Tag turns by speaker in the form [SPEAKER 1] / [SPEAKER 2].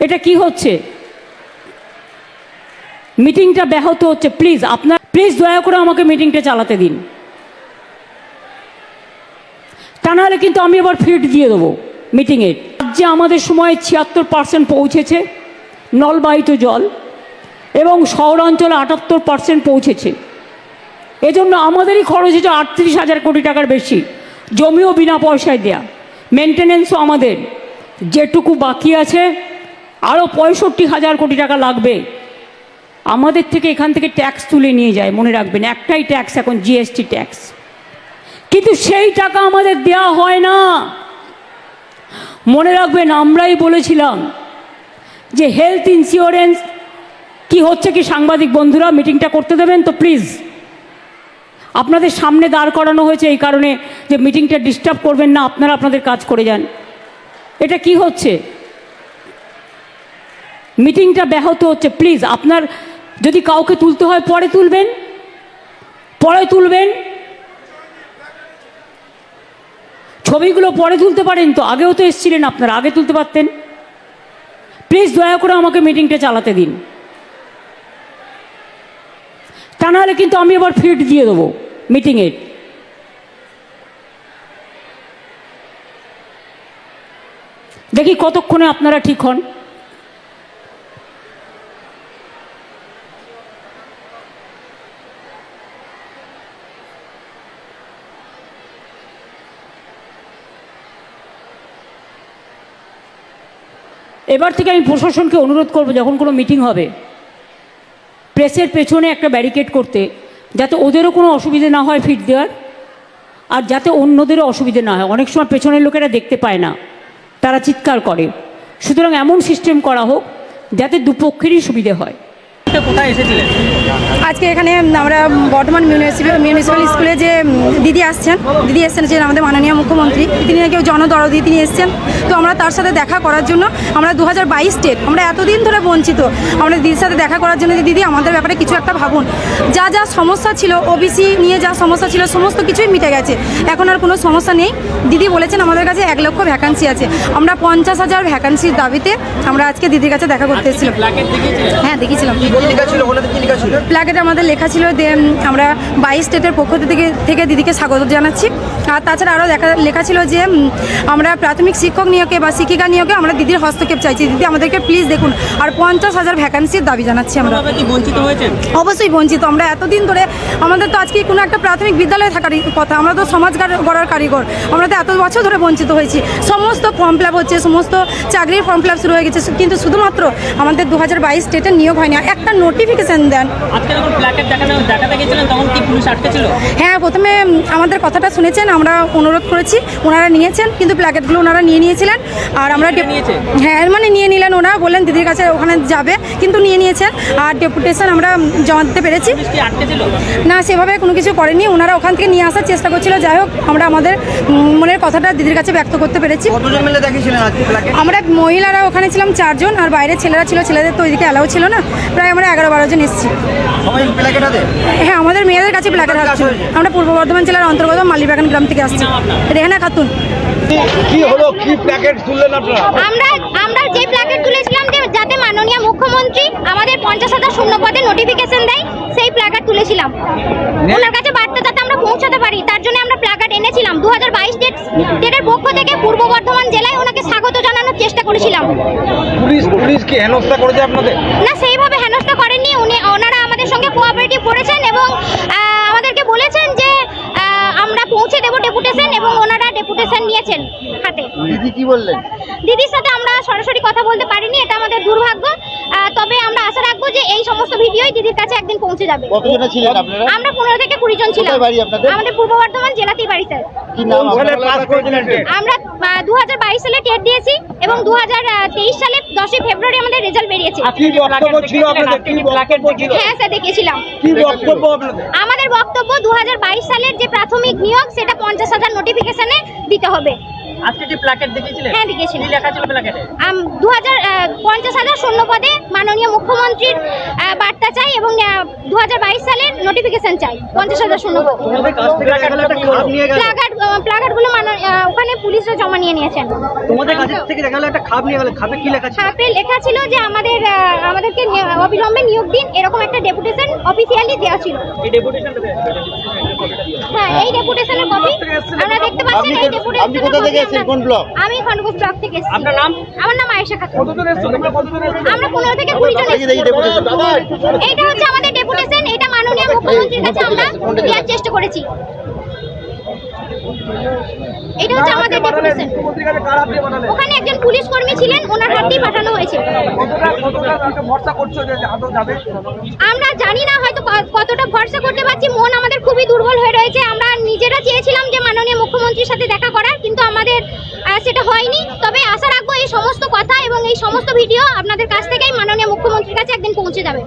[SPEAKER 1] এটা কি হচ্ছে? মিটিংটা ব্যাহত হচ্ছে প্লিজ আপনার প্লিজ দয়া করে আমাকে মিটিংটা চালাতে দিন। তা নাহলে কিন্তু আমি আবার ফিট দিয়ে দেবো মিটিংয়ের রাজ্যে আমাদের সময় ছিয়াত্তর পার্সেন্ট পৌঁছেছে, নলবাহিত জল, এবং শহরাঞ্চলে আটাত্তর পার্সেন্ট পৌঁছেছে। এজন্য আমাদেরই খরচ হচ্ছে আটত্রিশ হাজার কোটি টাকার বেশি। জমিও বিনা পয়সায় দেয়া। মেনটেনেন্সও আমাদের। যেটুকু বাকি আছে আরও পঁয়ষট্টি হাজার কোটি টাকা লাগবে। আমাদের থেকে এখান থেকে ট্যাক্স তুলে নিয়ে যায়, মনে রাখবেন, একটাই ট্যাক্স এখন জিএসটি ট্যাক্স কিন্তু সেই টাকা আমাদের দেয়া হয় না। মনে রাখবেন, আমরাই বলেছিলাম যে হেলথ ইন্স্যুরেন্স কি হচ্ছে কি সাংবাদিক বন্ধুরা মিটিংটা করতে দেবেন তো প্লিজ আপনাদের সামনে দাঁড় করানো হয়েছে এই কারণে যে মিটিংটা ডিস্টার্ব করবেন না, আপনারা আপনাদের কাজ করে যান। এটা কি হচ্ছে? মিটিংটা ব্যাহত হচ্ছে প্লিজ আপনার যদি কাউকে তুলতে হয়, পরে তুলবেন পরে তুলবেন। ছবিগুলো পরে তুলতে পারেন তো, আগেও তো এসছিলেন আপনারা, আগে তুলতে পারতেন। প্লিজ দয়া করে আমাকে মিটিংটা চালাতে দিন। তা নাহলে কিন্তু আমি এবার ফিট দিয়ে দেবো মিটিংয়ের দেখি কতক্ষণে আপনারা ঠিক হন। এবার থেকে আমি প্রশাসনকে অনুরোধ করব, যখন কোনো মিটিং হবে, প্রেসের পেছনে একটা ব্যারিকেড করতে, যাতে ওদেরও কোনো অসুবিধে না হয় ফিট দেওয়ার, আর যাতে অন্যদেরও অসুবিধে না হয়। অনেক সময় পেছনের লোকেরা দেখতে পায় না, তারা চিৎকার করে। সুতরাং এমন সিস্টেম করা হোক, যাতে দুপক্ষেরই সুবিধে হয়।
[SPEAKER 2] কোথায় এসেছিলেন?
[SPEAKER 3] আজকে এখানে আমরা বর্ধমান মিউনিসিপ্যাল মিউনিসিপ্যাল স্কুলে যে দিদি আসছেন দিদি এসছেন যে আমাদের মাননীয় মুখ্যমন্ত্রী তিনি নাকি জনদরদি তিনি এসছেন। তো আমরা তার সাথে দেখা করার জন্য আমরা দু হাজার বাইশ স্টেট আমরা এতদিন ধরে বঞ্চিত আমরা দিদির সাথে দেখা করার জন্য যে দিদি আমাদের ব্যাপারে কিছু একটা ভাবুন। যা যা সমস্যা ছিল ওবিসি নিয়ে যা সমস্যা ছিল সমস্ত কিছুই মিটে গেছে। এখন আর কোনো সমস্যা নেই। দিদি বলেছেন আমাদের কাছে এক লক্ষ ভ্যাকান্সি আছে। আমরা পঞ্চাশ হাজার ভ্যাকান্সির দাবিতে আমরা আজকে দিদির কাছে দেখা করতে এসেছিলাম। হ্যাঁ দেখেছিলাম প্ল্যাকেটে আমাদের লেখা ছিল যে আমরা বাইশ স্টেটের পক্ষ থেকে থেকে দিদিকে স্বাগত জানাচ্ছি। আর তাছাড়া আরও লেখা লেখা ছিল যে আমরা প্রাথমিক শিক্ষক নিয়োগে বা শিক্ষিকা নিয়োগে আমরা দিদির হস্তক্ষেপ চাইছি। দিদি আমাদেরকে প্লিজ দেখুন। আর পঞ্চাশ হাজার ভ্যাকান্সির দাবি জানাচ্ছি আমরা। অবশ্যই বঞ্চিত। আমরা এতদিন ধরে আমাদের তো আজকে কোনো একটা প্রাথমিক বিদ্যালয়ে থাকার কথা। আমরা তো সমাজ গড়ার কারিগর। আমরা তো এত বছর ধরে বঞ্চিত হয়েছি। সমস্ত ফর্ম ফিল হচ্ছে সমস্ত চাকরির ফর্ম ফিল শুরু হয়ে গেছে। কিন্তু শুধুমাত্র আমাদের দু হাজার বাইশ স্টেটের নিয়োগ হয়নি। একটা নোটিফিকেশান দেন।
[SPEAKER 2] আজকে যখন প্ল্যাকেট দেখানো দেখাতে গেছিলেন তখন কি পুলিশ আটকে ছিল?
[SPEAKER 3] হ্যাঁ প্রথমে আমাদের কথাটা শুনেছেন আমরা অনুরোধ করেছি ওনারা নিয়েছেন কিন্তু প্ল্যাকেটগুলো ওনারা নিয়ে নিয়েছিলেন আর আমরা হ্যাঁ মানে নিয়ে নিলেন ওনারা বললেন দিদির কাছে ওখানে যাবে কিন্তু নিয়ে নিয়েছেন আর ডেপুটেশন আমরা জমা দিতে পেরেছি না সেভাবে কোনো কিছু করেনি ওনারা ওখান থেকে নিয়ে আসার চেষ্টা করছিল যাই হোক আমরা আমাদের মনের কথাটা দিদির কাছে ব্যক্ত করতে পেরেছি।
[SPEAKER 4] কতজন মিলে দেখিয়েছিলেন আজকে প্ল্যাকেট
[SPEAKER 3] আমরা মহিলারা ওখানে ছিলাম চারজন আর বাইরে ছেলেরা ছিল ছেলেদের তো ওইদিকে অ্যালাউ ছিল না প্রায় আমরা এগারো বারো জন এসেছি।
[SPEAKER 4] প্ল্যাকেট
[SPEAKER 3] হ্যাঁ আমাদের মেয়েদের কাছে প্ল্যাকার
[SPEAKER 4] কোথায়
[SPEAKER 3] হাত আমরা পূর্ব বর্ধমান জেলার অন্তর্গত মালিবাগান গ্রাম থেকে আসছি। রেহানা খাতুন।
[SPEAKER 5] কি হলো? কি প্যাকেট তুললেন আপনারা?
[SPEAKER 6] আমরা আমরা যে প্ল্যাকেট তুলেছিলাম যে যাতে মাননীয় মুখ্যমন্ত্রী আমাদের পঞ্চাশ হাজার শূন্য পদে নোটিফিকেশন দেয় সেই প্ল্যাকার্ড তুলেছিলাম। ওনার কাছে বার্তা যাতে আমরা পৌঁছাতে পারি তার জন্য আমরা প্ল্যাকার্ড এনেছিলাম। দু হাজার বাইশ ডেটের পক্ষ থেকে পূর্ব বর্ধমান জেলায় ওনাকে স্বাগত জানানোর চেষ্টা করেছিলাম।
[SPEAKER 5] পুলিশ পুলিশ কি হেনস্থা করেছে আপনাদের?
[SPEAKER 6] না সেইভাবে হেনস্থা করেননি উনি ওনারা আমাদের সঙ্গে পড়েছেন এবং আমাদেরকে বলেছেন যে আমরা পৌঁছে দেবো ডেপুটেশন এবং ওনারা ডেপুটেশন নিয়েছেন হাতে।
[SPEAKER 4] কি বললেন?
[SPEAKER 6] দিদির সাথে আমরা সরাসরি কথা বলতে পারিনি এটা আমাদের দুর্ভাগ্য। তবে আমরা আশা রাখব যে এই সমস্ত ভিডিওই দিদির কাছে একদিন পৌঁছে যাবে।
[SPEAKER 4] কতজনে ছিলেন আপনারা?
[SPEAKER 6] আমরা পনেরো থেকে কুড়ি জন ছিলাম।
[SPEAKER 4] কোথায় বাড়ি আপনাদের?
[SPEAKER 6] আমাদের পূর্ব বর্ধমান জেলাতেই বাড়ি স্যার।
[SPEAKER 4] কি নাম
[SPEAKER 5] সালে পাস করেছিলেন
[SPEAKER 6] আমরা দু হাজার বাইশ সালে টেট দিয়েছি এবং দু হাজার তেইশ সালে দশই ফেব্রুয়ারি আমাদের রেজাল্ট বেরিয়েছে।
[SPEAKER 5] কি বক্তব্য ছিল আপনাদের? কি বক্তব্য ছিল?
[SPEAKER 6] হ্যাঁ স্যার দেখেছিলাম।
[SPEAKER 5] কি বক্তব্য আপনাদের?
[SPEAKER 6] আমাদের বক্তব্য দু হাজার বাইশ সালের যে প্রাথমিক নিয়োগ সেটা পঞ্চাশ হাজার নোটিফিকেশনে দিতে হবে।
[SPEAKER 2] আজকে যে প্ল্যাকেট দেখিয়েছিলেন?
[SPEAKER 6] হ্যাঁ, দেখিয়েছিলাম।
[SPEAKER 2] কি লেখা ছিল প্ল্যাকেটে
[SPEAKER 6] দু হাজার পঞ্চাশ হাজার শূন্য পদে মাননীয় মুখ্যমন্ত্রীর বার্তা চাই এবং দু হাজার বাইশ সালের নোটিফিকেশন চাই পঞ্চাশ হাজার শূন্য পদে।
[SPEAKER 4] তোমাদের কাছ থেকে দেখা গেল একটা খাপ নিয়ে গেল।
[SPEAKER 6] প্লাকার্ড প্লাকার্ডগুলো মানো- আহ, ওখানে পুলিশরা জমা নিয়ে নিয়েছেন।
[SPEAKER 4] তোমাদের কাছ থেকে দেখা গেল একটা খাপ নিয়ে গেল। খাপে কি লেখা ছিল?
[SPEAKER 6] ছাপে লেখা ছিল যে আমাদের আমাদেরকে অবিলম্বে নিয়োগ দিন এরকম একটা ডেপুটেশন অফিসিয়ালি দেওয়া ছিল। এই ডেপুটেশনের কপি আমরা দেখতে পাচ্ছেন এই
[SPEAKER 4] কোথা- আপনি কোথা থেকে এসেছেন? কোন ব্লক?
[SPEAKER 6] আমি খন্ডগোপ ব্লক থেকে এসেছি।
[SPEAKER 2] আপনার নাম?
[SPEAKER 6] আমার নাম আয়েশা খাতুন
[SPEAKER 5] কতজন এসেছেন? তোমরা কতজন এসেছেন
[SPEAKER 6] আমরা পনেরো থেকে কুড়ি জন
[SPEAKER 4] এই যে দাদা, একটু
[SPEAKER 6] হচ্ছে আমাদের ডেপুটেশন এটা মাননীয় মুখ্যমন্ত্রীর কাছে আমরা দেওয়ার চেষ্টা করেছি। এটা হচ্ছে আমাদের ডেপুটেশন
[SPEAKER 5] মুখ্যমন্ত্রীর কাছে কার হাত দিয়ে পাঠালেন?
[SPEAKER 6] ওখানে একজন পুলিশ কর্মী ছিলেন ওনার হাত দিয়ে পাঠানো হয়েছে। আমরা জানি না হয়তো কতটা ভরসা করতে পারছি মন খুবই দুর্বল হয়ে রয়েছে। আমরা নিজেরা চেয়েছিলাম যে মাননীয় মুখ্যমন্ত্রীর সাথে দেখা করার, কিন্তু আমাদের সেটা হয়নি। তবে আশা রাখব এই সমস্ত কথা এবং এই সমস্ত ভিডিও আপনাদের কাছ থেকেই মাননীয় মুখ্যমন্ত্রীর কাছে একদিন পৌঁছে যাবে।